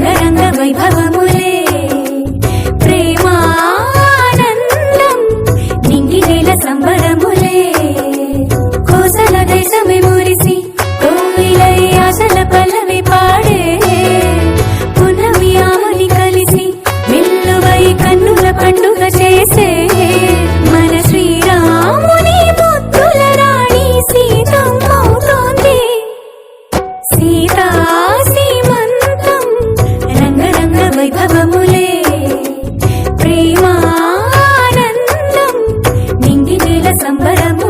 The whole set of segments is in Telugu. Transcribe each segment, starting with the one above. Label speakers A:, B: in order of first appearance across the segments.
A: రంగరంగ వైభవములే ప్రేమానందం నింగి నేల సంబరములే. కోసల దేశమే మురిసి కోవిలై ఆశల పల్లవి పాడే. పునమి ఆహుని కలిసి మిల్లువై కన్నుల పండుగ చేసే. సీతా సంబరము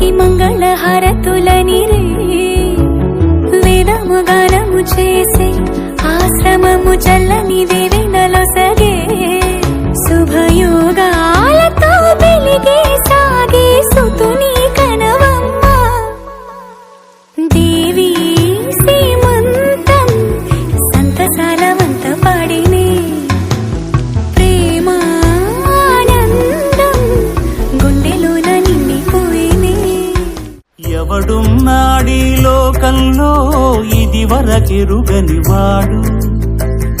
A: దుర్గకి మంగళ హరతుల నిరే వేదము గానము చేసే ఆశ్రమము చల్లని దేవే
B: లోకంలో ఇది వరకెరుగని వాడు.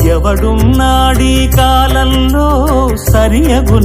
B: ఎవడున్నాడీ కాలంలో సరియగు